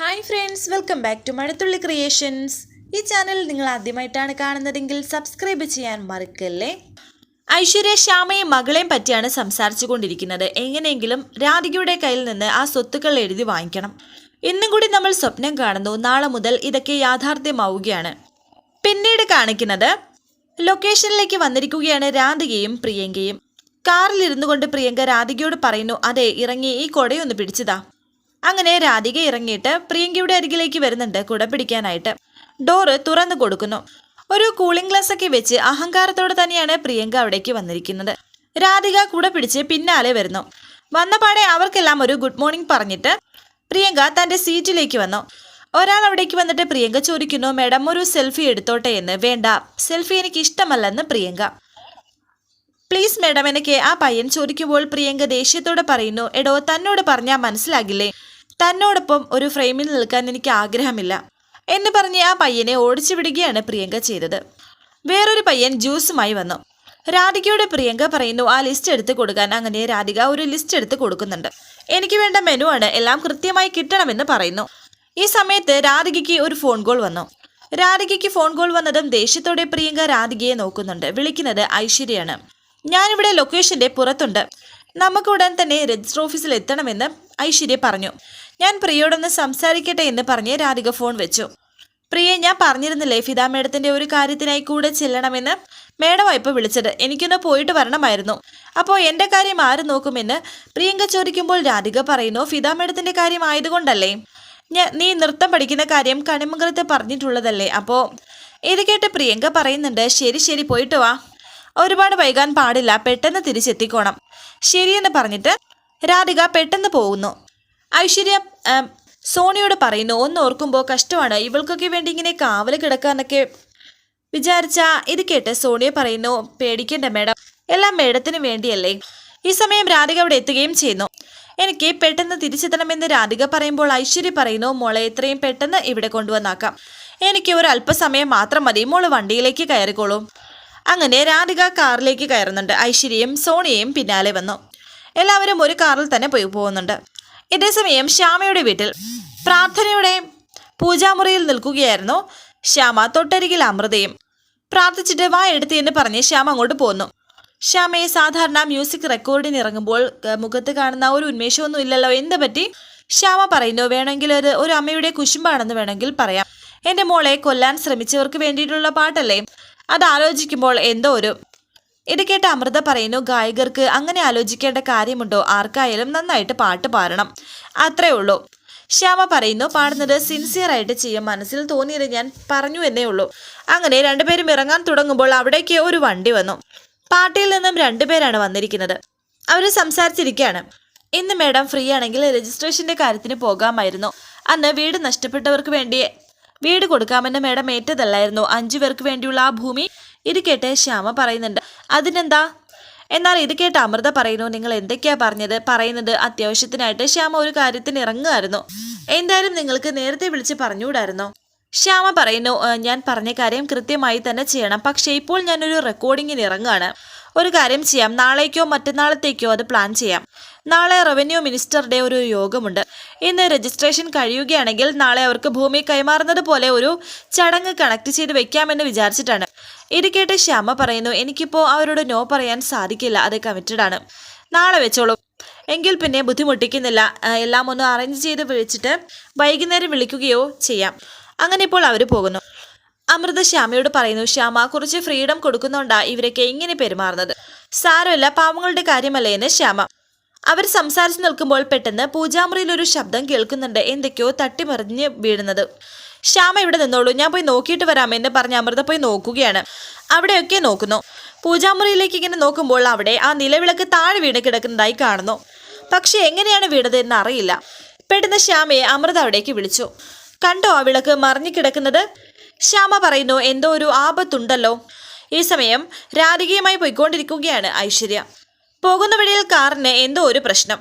Hi friends welcome back to Mazhathulli creations ഈ channel നിങ്ങൾ ആദ്യമായിട്ടാണ് കാണുന്നതെങ്കിൽ സബ്സ്ക്രൈബ് ചെയ്യാൻ മറക്കല്ലേ? ഐശ്വര്യ ശ്യാമയും മകളെയും പറ്റിയാണ് സംസാരിച്ചു കൊണ്ടിരിക്കുന്നത് എങ്ങനെയെങ്കിലും രാധികയുടെ കയ്യിൽ നിന്ന് ആ സ്വത്തുക്കൾ എഴുതി വാങ്ങിക്കണം. ഇന്നും കൂടി നമ്മൾ സ്വപ്നം കാണുന്നു. നാളെ മുതൽ ഇതൊക്കെ യാഥാർത്ഥ്യമാവുകയാണ്. പിന്നീട് കാണിക്കുന്നത് ലൊക്കേഷനിലേക്ക് വന്നിരിക്കുകയാണ് രാധികയും പ്രിയങ്കയും. കാറിലിരുന്നു കൊണ്ട് പ്രിയങ്ക രാധികയോട് പറയുന്നു അതെ ഇറങ്ങി ഈ കൊടയൊന്ന് പിടിച്ചതാ. അങ്ങനെ രാധിക ഇറങ്ങിയിട്ട് പ്രിയങ്കയുടെ അരികിലേക്ക് വരുന്നുണ്ട് കുട പിടിക്കാനായിട്ട്. ഡോറ് തുറന്നു കൊടുക്കുന്നു. ഒരു കൂളിംഗ് ഗ്ലാസ് ഒക്കെ വെച്ച് അഹങ്കാരത്തോടെ തന്നെയാണ് പ്രിയങ്ക അവിടേക്ക് വന്നിരിക്കുന്നത്. രാധിക കുട പിടിച്ച് പിന്നാലെ വരുന്നു. വന്നപാടെ അവർക്കെല്ലാം ഒരു ഗുഡ് മോർണിംഗ് പറഞ്ഞിട്ട് പ്രിയങ്ക തന്റെ സീറ്റിലേക്ക് വന്നു. ഒരാൾ അവിടേക്ക് വന്നിട്ട് പ്രിയങ്ക ചോദിക്കുന്നു മേഡം ഒരു സെൽഫി എടുത്തോട്ടെ എന്ന്. വേണ്ട. സെൽഫി എനിക്ക് ഇഷ്ടമല്ലെന്ന് പ്രിയങ്ക. പ്ലീസ് മേഡം എനിക്ക് ആ പയ്യൻ ചോദിക്കുമ്പോൾ പ്രിയങ്ക ദേഷ്യത്തോടെ പറയുന്നു എടോ തന്നോട് പറഞ്ഞാൽ മനസ്സിലാകില്ലേ? തന്നോടൊപ്പം ഒരു ഫ്രെയിമിൽ നിൽക്കാൻ എനിക്ക് ആഗ്രഹമില്ല എന്ന് പറഞ്ഞ് ആ പയ്യനെ ഓടിച്ചു വിടുകയാണ് പ്രിയങ്ക ചെയ്തത്. വേറൊരു പയ്യൻ ജ്യൂസുമായി വന്നു. രാധികയുടെ പ്രിയങ്ക പറയുന്നു ആ ലിസ്റ്റ് എടുത്ത് കൊടുക്കാൻ. അങ്ങനെ രാധിക ഒരു ലിസ്റ്റ് എടുത്ത് കൊടുക്കുന്നുണ്ട്. എനിക്ക് വേണ്ട മെനു ആണ്. എല്ലാം കൃത്യമായി കിട്ടണമെന്ന് പറയുന്നു. ഈ സമയത്ത് രാധികയ്ക്ക് ഒരു ഫോൺ കോൾ വന്നു. രാധികയ്ക്ക് ഫോൺ കോൾ വന്നതും ദേഷ്യത്തോടെ പ്രിയങ്ക രാധികയെ നോക്കുന്നുണ്ട്. വിളിക്കുന്നത് ഐശ്വര്യയാണ്. ഞാനിവിടെ ലൊക്കേഷന്റെ പുറത്തുണ്ട്. നമുക്ക് ഉടൻ തന്നെ രജിസ്റ്റർ ഓഫീസിൽ എത്തണമെന്ന് ഐശ്വര്യ പറഞ്ഞു. ഞാൻ പ്രിയോടൊന്ന് സംസാരിക്കട്ടെ എന്ന് പറഞ്ഞ് രാധിക ഫോൺ വെച്ചു. പ്രിയെ ഞാൻ പറഞ്ഞിരുന്നില്ലേ ഫിദ മേഡത്തിന്റെ ഒരു കാര്യത്തിനായി കൂടെ ചെല്ലണമെന്ന്? മേഡം ഇപ്പോൾ വിളിച്ചത്. എനിക്കൊന്ന് പോയിട്ട് വരണമായിരുന്നു. അപ്പോൾ എന്റെ കാര്യം ആര് നോക്കുമെന്ന് പ്രിയങ്ക ചോദിക്കുമ്പോൾ രാധിക പറയുന്നു ഫിദ മേഡത്തിന്റെ കാര്യം ആയതുകൊണ്ടല്ലേ? ഞാൻ നീ നൃത്തം പഠിക്കുന്ന കാര്യം കണിമംഗലത്ത് പറഞ്ഞിട്ടുള്ളതല്ലേ? അപ്പോൾ ഇത് കേട്ട് പ്രിയങ്ക പറയുന്നുണ്ട് ശരി ശരി പോയിട്ട് വാ. ഒരുപാട് വൈകാൻ പാടില്ല പെട്ടെന്ന് തിരിച്ചെത്തിക്കോണം. ശരിയെന്ന് പറഞ്ഞിട്ട് രാധിക പെട്ടെന്ന് പോകുന്നു. ഐശ്വര്യ സോണിയോട് പറയുന്നു ഒന്ന് ഓർക്കുമ്പോൾ കഷ്ടമാണ്. ഇവൾക്കൊക്കെ വേണ്ടി ഇങ്ങനെ കാവൽ കിടക്കാന്നൊക്കെ വിചാരിച്ച ഇത് കേട്ട് സോണിയ പറയുന്നു പേടിക്കണ്ട മേഡം. എല്ലാം മേഡത്തിന് വേണ്ടിയല്ലേ. ഈ സമയം രാധിക അവിടെ എത്തുകയും ചെയ്യുന്നു. എനിക്ക് പെട്ടെന്ന് തിരിച്ചെത്തണമെന്ന് രാധിക പറയുമ്പോൾ ഐശ്വര്യ പറയുന്നു മോളെ എത്രയും പെട്ടെന്ന് ഇവിടെ കൊണ്ടുവന്നാക്കാം. എനിക്ക് ഒരു അല്പസമയം മാത്രം മതി. മോൾ വണ്ടിയിലേക്ക് കയറിക്കോളൂ. അങ്ങനെ രാധിക കാറിലേക്ക് കയറുന്നുണ്ട്. ഐശ്വര്യയും സോണിയയും പിന്നാലെ വന്നു. എല്ലാവരും ഒരു കാറിൽ തന്നെ പോയി പോകുന്നുണ്ട്. ഇതേസമയം ശ്യാമയുടെ വീട്ടിൽ പ്രാർത്ഥനയുടെ പൂജാമുറിയിൽ നിൽക്കുകയായിരുന്നു ശ്യാമ. തൊട്ടരികിൽ അമൃതയും പ്രാർത്ഥിച്ചിട്ട് വാ എടുത്ത് എന്ന് പറഞ്ഞ് ശ്യാമ അങ്ങോട്ട് പോന്നു. ശ്യാമയെ സാധാരണ മ്യൂസിക് റെക്കോർഡിന് ഇറങ്ങുമ്പോൾ മുഖത്ത് കാണുന്ന ഒരു ഉന്മേഷമൊന്നും ഇല്ലല്ലോ. എന്ത് പറ്റി? ശ്യാമ പറയുന്നു വേണമെങ്കിൽ ഒരു ഒരു അമ്മയുടെ കുശുമ്പാണെന്ന് വേണമെങ്കിൽ പറയാം. എന്റെ മോളെ കൊല്ലാൻ ശ്രമിച്ചവർക്ക് വേണ്ടിയിട്ടുള്ള പാട്ടല്ലേ? അത് ആലോചിക്കുമ്പോൾ എന്തോ ഒരു ഇത് കേട്ട് അമൃത പറയുന്നു ഗായകർക്ക് അങ്ങനെ ആലോചിക്കേണ്ട കാര്യമുണ്ടോ? ആർക്കായാലും നന്നായിട്ട് പാട്ട് പാടണം. അത്രേ ഉള്ളൂ. ശ്യാമ പറയുന്നു പാടുന്നത് സിൻസിയർ ആയിട്ട് ചെയ്യും മനസ്സിൽ തോന്നിയത് ഞാൻ പറഞ്ഞു എന്നേ ഉള്ളൂ. അങ്ങനെ രണ്ടുപേരും ഇറങ്ങാൻ തുടങ്ങുമ്പോൾ അവിടേക്ക് ഒരു വണ്ടി വന്നു. പാർട്ടിയിൽ നിന്നും രണ്ടുപേരാണ് വന്നിരിക്കുന്നത്. അവർ സംസാരിച്ചിരിക്കുകയാണ്. ഇന്ന് മേഡം ഫ്രീ ആണെങ്കിൽ രജിസ്ട്രേഷന്റെ കാര്യത്തിന് പോകാമായിരുന്നു. അന്ന് വീട് നഷ്ടപ്പെട്ടവർക്ക് വേണ്ടി വീട് കൊടുക്കാമെന്ന് മേഡം ഏറ്റതല്ലായിരുന്നു. അഞ്ചു പേർക്ക് വേണ്ടിയുള്ള ആ ഭൂമി ഇത് കേട്ട് ശ്യാമ പറയുന്നുണ്ട്. അതിനെന്താ? എന്നാൽ ഇത് കേട്ട് അമൃത പറയുന്നു നിങ്ങൾ എന്തൊക്കെയാ പറഞ്ഞത്? പറയുന്നത് അത്യാവശ്യത്തിനായിട്ട് ശ്യാമ ഒരു കാര്യത്തിന് ഇറങ്ങുമായിരുന്നു. എന്തായാലും നിങ്ങൾക്ക് നേരത്തെ വിളിച്ച് പറഞ്ഞുകൂടായിരുന്നോ? ശ്യാമ പറയുന്നു ഞാൻ പറഞ്ഞ കാര്യം കൃത്യമായി തന്നെ ചെയ്യണം. പക്ഷേ ഇപ്പോൾ ഞാനൊരു റെക്കോർഡിങ്ങിന് ഇറങ്ങുകയാണ്. ഒരു കാര്യം ചെയ്യാം. നാളേക്കോ മറ്റന്നാളത്തേക്കോ അത് പ്ലാൻ ചെയ്യാം. നാളെ റവന്യൂ മിനിസ്റ്ററുടെ ഒരു യോഗമുണ്ട്. ഇന്ന് രജിസ്ട്രേഷൻ കഴിയുകയാണെങ്കിൽ നാളെ അവർക്ക് ഭൂമി കൈമാറുന്നത് പോലെ ഒരു ചടങ്ങ് കണക്ട് ചെയ്ത് വെക്കാമെന്ന് വിചാരിച്ചിട്ടാണ്. ഇത് കേട്ട് ശ്യാമ പറയുന്നു എനിക്കിപ്പോൾ അവരോട് നോ പറയാൻ സാധിക്കില്ല അത് കമ്മിറ്റഡ് ആണ്. നാളെ വെച്ചോളൂ. എങ്കിൽ പിന്നെ ബുദ്ധിമുട്ടിക്കുന്നില്ല. എല്ലാം ഒന്ന് അറേഞ്ച് ചെയ്ത് വിളിച്ചിട്ട് വൈകുന്നേരം വിളിക്കുകയോ ചെയ്യാം. അങ്ങനെ ഇപ്പോൾ അവർ പോകുന്നു. അമൃത ശ്യാമയോട് പറയുന്നു ശ്യാമ കുറച്ച് ഫ്രീഡം കൊടുക്കുന്നുണ്ടാ ഇവരൊക്കെ ഇങ്ങനെ പെരുമാറുന്നത്? സാരമില്ല പാവങ്ങളുടെ കാര്യമല്ലേ എന്ന് ശ്യാമ. അവർ സംസാരിച്ചു നിൽക്കുമ്പോൾ പെട്ടെന്ന് പൂജാമുറിയിൽ ഒരു ശബ്ദം കേൾക്കുന്നുണ്ട്. എന്തൊക്കെയോ തട്ടിമറിഞ്ഞ് വീഴുന്നത്. ശ്യാമ ഇവിടെ നിന്നോളൂ. ഞാൻ പോയി നോക്കിയിട്ട് വരാം. എന്ന് പറഞ്ഞ് അമൃത പോയി നോക്കുകയാണ്. അവിടെയൊക്കെ നോക്കുന്നു. പൂജാമുറിയിലേക്ക് ഇങ്ങനെ നോക്കുമ്പോൾ അവിടെ ആ നിലവിളക്ക് താഴെ വീണ് കിടക്കുന്നതായി കാണുന്നു. പക്ഷെ എങ്ങനെയാണ് വീണത് എന്ന് അറിയില്ല പെട്ടെന്ന് ശ്യാമയെ അമൃത അവിടേക്ക് വിളിച്ചു. കണ്ടോ ആ വിളക്ക് മറിഞ്ഞു കിടക്കുന്നത്? ശ്യാമ പറയുന്നു എന്തോ ഒരു ആപത്തുണ്ടല്ലോ. ഈ സമയം രാധികയുമായി പോയിക്കൊണ്ടിരിക്കുകയാണ് ഐശ്വര്യ. പോകുന്ന വഴിയിൽ കാറിന് എന്തോ ഒരു പ്രശ്നം.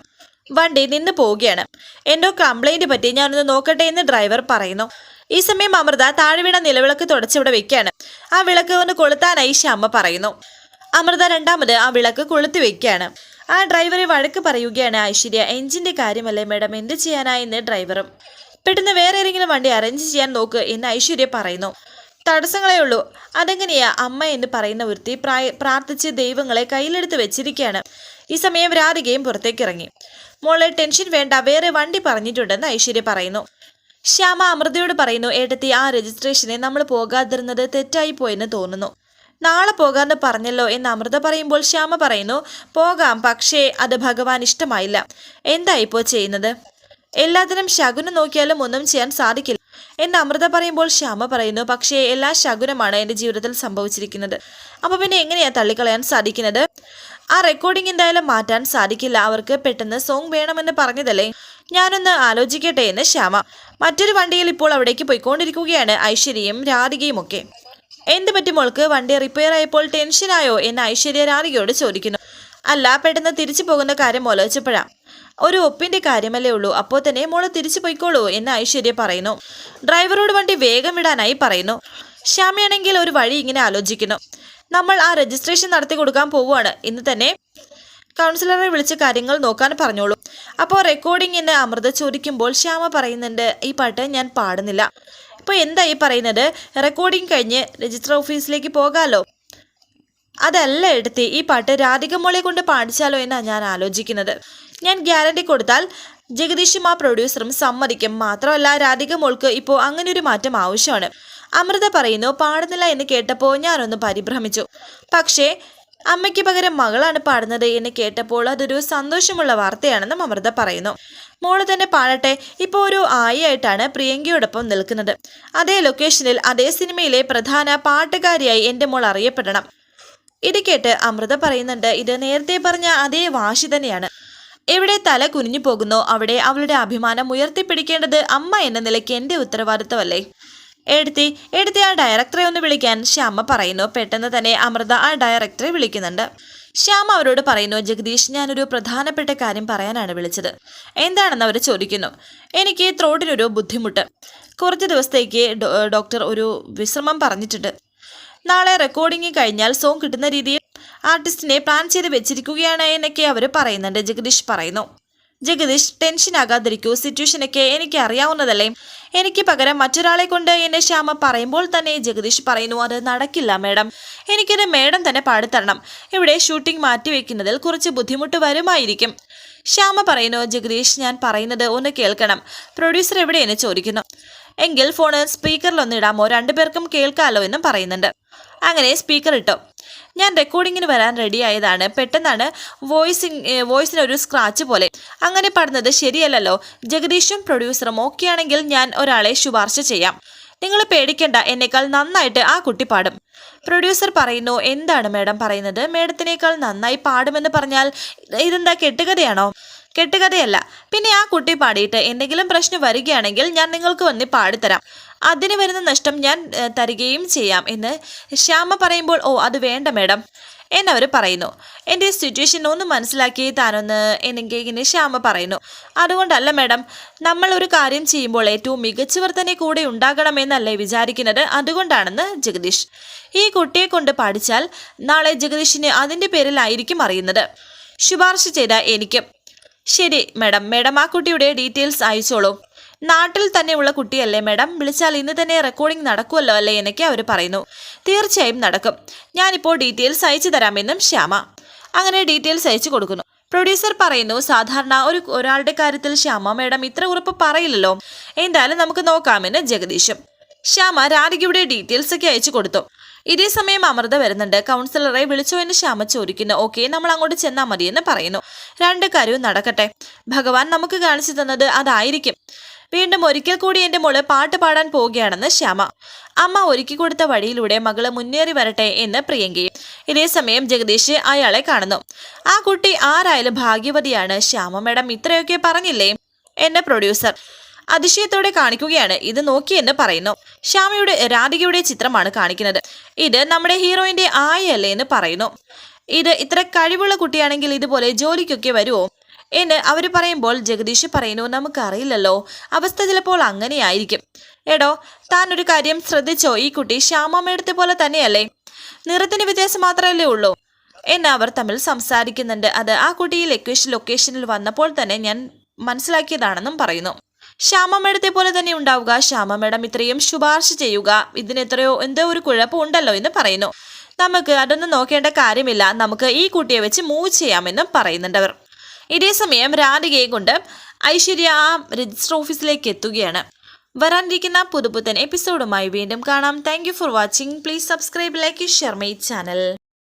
വണ്ടി നിന്ന് പോവുകയാണ്. എന്തോ കംപ്ലൈന്റ് പറ്റി. ഞാനൊന്ന് നോക്കട്ടെ എന്ന് ഡ്രൈവർ പറയുന്നു. ഈ സമയം അമൃത താഴെ വീണ നിലവിളക്ക് തുടച്ചിവിടെ വെക്കുകയാണ് ആ വിളക്ക് ഒന്ന് കൊളുത്താനായി ശ്യാമ പറയുന്നു. അമൃത രണ്ടാമത് ആ വിളക്ക് കൊളുത്തി വെക്കുകയാണ് ആ ഡ്രൈവറെ വഴക്ക് പറയുകയാണ് ഐശ്വര്യ. എഞ്ചിന്റെ കാര്യമല്ലേ മേഡം? എന്ത് ചെയ്യാനായെന്ന് ഡ്രൈവറും? പെട്ടെന്ന് വേറെ ഏതെങ്കിലും വണ്ടി അറേഞ്ച് ചെയ്യാൻ നോക്ക് എന്ന് ഐശ്വര്യ പറയുന്നു. തടസ്സങ്ങളേ ഉള്ളൂ. അതെങ്ങനെയാ അമ്മ എന്ന് പറയുന്ന ഒരുത്തി പ്രായ പ്രാർത്ഥിച്ച് ദൈവങ്ങളെ കയ്യിലെടുത്ത് വെച്ചിരിക്കുകയാണ്. ഈ സമയം രാധികയും പുറത്തേക്ക് ഇറങ്ങി. മോളെ ടെൻഷൻ വേണ്ട. വേറെ വണ്ടി പറഞ്ഞിട്ടുണ്ടെന്ന് ഐശ്വര്യ പറയുന്നു. ശ്യാമ അമൃതയോട് പറയുന്നു ഏട്ടത്തി ആ രജിസ്ട്രേഷനെ നമ്മൾ പോകാതിരുന്നത് തെറ്റായി പോയെന്ന് തോന്നുന്നു. നാളെ പോകാമെന്ന് പറഞ്ഞല്ലോ എന്ന് അമൃത പറയുമ്പോൾ ശ്യാമ പറയുന്നു പോകാം പക്ഷേ അത് ഭഗവാൻ ഇഷ്ടമായില്ല. എന്തായിപ്പോ ചെയ്യുന്നത്? എല്ലാത്തിനും ശകുനം നോക്കിയാലും ഒന്നും ചെയ്യാൻ സാധിക്കില്ല. എന്ന് അമൃത പറയുമ്പോൾ ശ്യാമ പറയുന്നു പക്ഷേ എല്ലാ ശകുനമാണ് എന്റെ ജീവിതത്തിൽ സംഭവിച്ചിരിക്കുന്നത്. അപ്പോൾ പിന്നെ എങ്ങനെയാ തള്ളിക്കളയാൻ സാധിക്കുന്നത്? ആ റെക്കോർഡിംഗ് എന്തായാലും മാറ്റാൻ സാധിക്കില്ല. അവർക്ക് പെട്ടെന്ന് സോങ് വേണമെന്ന് പറഞ്ഞതല്ലേ? ഞാനൊന്ന് ആലോചിക്കട്ടെ എന്ന് ശ്യാമ. മറ്റൊരു വണ്ടിയിൽ ഇപ്പോൾ അവിടേക്ക് പോയിക്കൊണ്ടിരിക്കുകയാണ് ഐശ്വര്യയും രാധികയും ഒക്കെ. എന്ത് പറ്റി മോൾക്ക്? വണ്ടി റിപ്പയർ ആയപ്പോൾ ടെൻഷനായോ എന്ന് ഐശ്വര്യ രാധികയോട് ചോദിക്കുന്നു. അല്ല പെട്ടെന്ന് തിരിച്ചു പോകുന്ന കാര്യം ആലോചിച്ചപ്പോഴാ. ഒരു ഒപ്പിന്റെ കാര്യമല്ലേ ഉള്ളൂ അപ്പോൾ തന്നെ മോൾ തിരിച്ചു പോയിക്കോളൂ എന്ന് ഐശ്വര്യ പറയുന്നു. ഡ്രൈവറോട് വണ്ടി വേഗം വിടാനായി പറയുന്നു. ശ്യാമയാണെങ്കിൽ ഒരു വഴി ഇങ്ങനെ ആലോചിക്കുന്നു. നമ്മൾ ആ രജിസ്ട്രേഷൻ നടത്തി കൊടുക്കാൻ പോവുകയാണ്. ഇന്ന് തന്നെ കൗൺസിലറെ വിളിച്ച് കാര്യങ്ങൾ നോക്കാൻ പറഞ്ഞോളൂ. അപ്പോൾ റെക്കോർഡിങ്ങിന് അമൃത ചോദിക്കുമ്പോൾ ശ്യാമ പറയുന്നുണ്ട് ഈ പാട്ട് ഞാൻ പാടുന്നില്ല. ഇപ്പോൾ എന്താ ഈ പറയുന്നത്? റെക്കോർഡിംഗ് കഴിഞ്ഞ് രജിസ്റ്റർ ഓഫീസിലേക്ക് പോകാമല്ലോ അതല്ല എടുത്തി ഈ പാട്ട് രാധിക മോളെ കൊണ്ട് പാടിച്ചാലോ എന്നാണ് ഞാൻ ആലോചിക്കുന്നത്. ഞാൻ ഗ്യാരണ്ടി കൊടുത്താൽ ജഗദീഷും ആ പ്രൊഡ്യൂസറും സമ്മതിക്കും. മാത്രമല്ല രാധിക മോൾക്ക് ഇപ്പോൾ അങ്ങനെ ഒരു മാറ്റം ആവശ്യമാണ്. അമൃത പറയുന്നു പാടുന്നില്ല എന്ന് കേട്ടപ്പോൾ ഞാനൊന്ന് പരിഭ്രമിച്ചു. പക്ഷേ അമ്മയ്ക്ക് പകരം മകളാണ് പാടുന്നത് എന്ന് കേട്ടപ്പോൾ അതൊരു സന്തോഷമുള്ള വാർത്തയാണെന്നും അമൃത പറയുന്നു. മോൾ തന്നെ പാടട്ടെ ഇപ്പോൾ ഒരു ആയിയായിട്ടാണ് പ്രിയങ്കയോടൊപ്പം നിൽക്കുന്നത്. അതേ ലൊക്കേഷനിൽ അതേ സിനിമയിലെ പ്രധാന പാട്ടുകാരിയായി എന്റെ മോൾ അറിയപ്പെടണം. ഇത് കേട്ട് അമൃത പറയുന്നുണ്ട് ഇത് നേരത്തെ പറഞ്ഞ അതേ വാശി തന്നെയാണ്. എവിടെ തല കുനിഞ്ഞു പോകുന്നോ അവിടെ അവളുടെ അഭിമാനം ഉയർത്തിപ്പിടിക്കേണ്ടത് അമ്മ എന്ന നിലയ്ക്ക് എന്റെ ഉത്തരവാദിത്തമല്ലേ എടുത്തി എടുത്തി ആ ഡയറക്ടറെ ഒന്ന് വിളിക്കാൻ ശ്യാമ പറയുന്നു. പെട്ടെന്ന് തന്നെ അമൃത ആ ഡയറക്ടറെ വിളിക്കുന്നുണ്ട്. ശ്യാമ അവരോട് പറയുന്നു ജഗദീഷ് ഞാനൊരു പ്രധാനപ്പെട്ട കാര്യം പറയാനാണ് വിളിച്ചത്. എന്താണെന്ന് അവർ ചോദിക്കുന്നു. എനിക്ക് ത്രോട്ടിനൊരു ബുദ്ധിമുട്ട്. കുറച്ച് ദിവസത്തേക്ക് ഡോക്ടർ ഒരു വിശ്രമം പറഞ്ഞിട്ടുണ്ട്. നാളെ റെക്കോർഡിംഗ് കഴിഞ്ഞാൽ സോങ് കിട്ടുന്ന രീതിയിൽ ആർട്ടിസ്റ്റിനെ പ്ലാൻ ചെയ്ത് വെച്ചിരിക്കുകയാണ് എന്നൊക്കെ അവർ പറയുന്നുണ്ട് ജഗദീഷ് പറയുന്നു. ജഗദീഷ് ടെൻഷൻ ആകാതിരിക്കൂ. സിറ്റുവേഷനൊക്കെ എനിക്ക് അറിയാവുന്നതല്ലേ? എനിക്ക് പകരം മറ്റൊരാളെ കൊണ്ട് എന്നെ ശ്യാമ പറയുമ്പോൾ തന്നെ ജഗദീഷ് പറയുന്നു അത് നടക്കില്ല മേഡം. എനിക്കിത് മേഡം തന്നെ പാടിത്തരണം. ഇവിടെ ഷൂട്ടിംഗ് മാറ്റിവെക്കുന്നതിൽ കുറച്ച് ബുദ്ധിമുട്ട് വരുമായിരിക്കും. ശ്യാമ പറയുന്നു ജഗദീഷ് ഞാൻ പറയുന്നത് ഒന്ന് കേൾക്കണം. പ്രൊഡ്യൂസർ എവിടെയെന്ന് ചോദിക്കുന്നു. എങ്കിൽ ഫോണ് സ്പീക്കറിലൊന്നിടാമോ രണ്ടുപേർക്കും കേൾക്കാമല്ലോ എന്നും പറയുന്നുണ്ട്. അങ്ങനെ സ്പീക്കർ ഇട്ടു. ഞാൻ റെക്കോർഡിങ്ങിന് വരാൻ റെഡിയായതാണ് പെട്ടെന്നാണ് വോയിസിങ് വോയിസിന് ഒരു സ്ക്രാച്ച് പോലെ. അങ്ങനെ പാടുന്നത് ശരിയല്ലല്ലോ. ജഗദീഷും പ്രൊഡ്യൂസറും ഓക്കെയാണെങ്കിൽ ഞാൻ ഒരാളെ ശുപാർശ ചെയ്യാം. നിങ്ങൾ പേടിക്കേണ്ട എന്നേക്കാൾ നന്നായിട്ട് ആ കുട്ടി പാടും. പ്രൊഡ്യൂസർ പറയുന്നു എന്താണ് മേഡം പറയുന്നത്? മേഡത്തിനേക്കാൾ നന്നായി പാടുമെന്ന് പറഞ്ഞാൽ ഇതെന്താ കെട്ടുകഥയാണോ? കെട്ടുകഥയല്ല. പിന്നെ ആ കുട്ടി പാടിയിട്ട് എന്തെങ്കിലും പ്രശ്നം വരികയാണെങ്കിൽ ഞാൻ നിങ്ങൾക്ക് വന്ന് പാടിത്തരാം. അതിന് വരുന്ന നഷ്ടം ഞാൻ തരികയും ചെയ്യാം എന്ന് ശ്യാമ പറയുമ്പോൾ ഓ അത് വേണ്ട മേഡം എന്നവർ പറയുന്നു. എന്റെ സിറ്റുവേഷൻ ഒന്ന് മനസ്സിലാക്കി താനൊന്ന് എനിക്ക് ഇങ്ങനെ ശ്യാമ പറയുന്നു. അതുകൊണ്ടല്ല മേഡം നമ്മൾ ഒരു കാര്യം ചെയ്യുമ്പോൾ ഏറ്റവും മികച്ചവർ തന്നെ കൂടെ ഉണ്ടാകണമെന്നല്ലേ വിചാരിക്കുന്നത്? അതുകൊണ്ടാണെന്ന് ജഗദീഷ്. ഈ കുട്ടിയെ കൊണ്ട് പഠിച്ചാൽ നാളെ ജഗദീഷിന് അതിന്റെ പേരിലായിരിക്കും അറിയുന്നത്. ശുപാർശ ചെയ്ത എനിക്ക്. ശരി മാഡം. മാഡം ആ കുട്ടിയുടെ ഡീറ്റെയിൽസ് അയച്ചോളൂ. നാട്ടിൽ തന്നെയുള്ള കുട്ടിയല്ലേ മാഡം? വിളിച്ചാൽ ഇന്ന് തന്നെ റെക്കോർഡിംഗ് നടക്കുമല്ലോ അല്ലേ എന്നൊക്കെ അവർ പറയുന്നു. തീർച്ചയായും നടക്കും. ഞാനിപ്പോൾ ഡീറ്റെയിൽസ് അയച്ചു തരാമെന്നും ശ്യാമ. അങ്ങനെ ഡീറ്റെയിൽസ് അയച്ചു കൊടുക്കുന്നു. പ്രൊഡ്യൂസർ പറയുന്നു സാധാരണ ഒരു ഒരാളുടെ കാര്യത്തിൽ ശ്യാമ മാഡം ഇത്ര ഉറപ്പ് പറയില്ലല്ലോ. എന്തായാലും നമുക്ക് നോക്കാമെന്ന് ജഗദീഷും ശ്യാമ രാധികയുടെ ഡീറ്റെയിൽസ് ഒക്കെ അയച്ചു കൊടുത്തു. ഇതേ സമയം അമൃത വരുന്നുണ്ട്. കൗൺസിലറെ വിളിച്ചോ എന്ന് ശ്യാമ ചോദിക്കുന്നു. ഓക്കെ നമ്മൾ അങ്ങോട്ട് ചെന്നാൽ മതിയെന്ന് പറയുന്നു. രണ്ട് കാര്യവും നടക്കട്ടെ. ഭഗവാൻ നമുക്ക് കാണിച്ചു തന്നത് അതായിരിക്കും. വീണ്ടും ഒരിക്കൽ കൂടി എന്റെ മോൾ പാട്ട് പാടാൻ പോവുകയാണെന്ന് ശ്യാമ. അമ്മ ഒരുക്കി കൊടുത്ത വഴിയിലൂടെ മകൾ മുന്നേറി വരട്ടെ എന്ന് പ്രിയങ്കയും ഇതേ സമയം ജഗദീഷ് അയാളെ കാണുന്നു. ആ കുട്ടി ആരായാലും ഭാഗ്യവതിയാണ്. ശ്യാമ മേഡം ഇത്രയൊക്കെ പറഞ്ഞില്ലേ? എന്നെ പ്രൊഡ്യൂസർ. അതിശയത്തോടെ കാണിക്കുകയാണ്. ഇത് നോക്കിയെന്ന് പറയുന്നു. ശ്യാമയുടെ രാധികയുടെ ചിത്രമാണ് കാണിക്കുന്നത്. ഇത് നമ്മുടെ ഹീറോയിന്റെ ആയല്ലേ എന്ന് പറയുന്നു. ഇത് ഇത്ര കഴിവുള്ള കുട്ടിയാണെങ്കിൽ ഇതുപോലെ ജോലിക്കൊക്കെ വരുമോ എന്ന് അവർ പറയുമ്പോൾ ജഗദീഷ് പറയുന്നു നമുക്കറിയില്ലല്ലോ. അവസ്ഥ ചിലപ്പോൾ അങ്ങനെയായിരിക്കും. എടോ താൻ ഒരു കാര്യം ശ്രദ്ധിച്ചോ? ഈ കുട്ടി ശ്യാമമ്മയുടെ പോലെ തന്നെയല്ലേ? നിറത്തിന് വ്യത്യാസം മാത്രമല്ലേ ഉള്ളൂ? എന്ന് അവർ തമ്മിൽ സംസാരിക്കുന്നുണ്ട്. അത് ആ കുട്ടി ലൊക്കേഷൻ ലൊക്കേഷനിൽ വന്നപ്പോൾ തന്നെ ഞാൻ മനസ്സിലാക്കിയതാണെന്നും പറയുന്നു. ശ്യാമ മേഡത്തെ പോലെ തന്നെ ഉണ്ടാവുക. ശ്യാമ മേഡം ഇത്രയും ശുപാർശ ചെയ്യുക. ഇതിന് എത്രയോ എന്തോ ഒരു കുഴപ്പമുണ്ടല്ലോ എന്ന് പറയുന്നു. നമുക്ക് അതൊന്നും നോക്കേണ്ട കാര്യമില്ല. നമുക്ക് ഈ കുട്ടിയെ വെച്ച് മൂവ് ചെയ്യാമെന്നും പറയുന്നുണ്ട് അവർ. ഇതേസമയം രാധികയെ കൊണ്ട് ഐശ്വര്യ ആ രജിസ്റ്റർ ഓഫീസിലേക്ക് എത്തുകയാണ്. വരാനിരിക്കുന്ന പുതുപുത്തൻ എപ്പിസോഡുമായി വീണ്ടും കാണാം. Thank for watching please subscribe like share my channel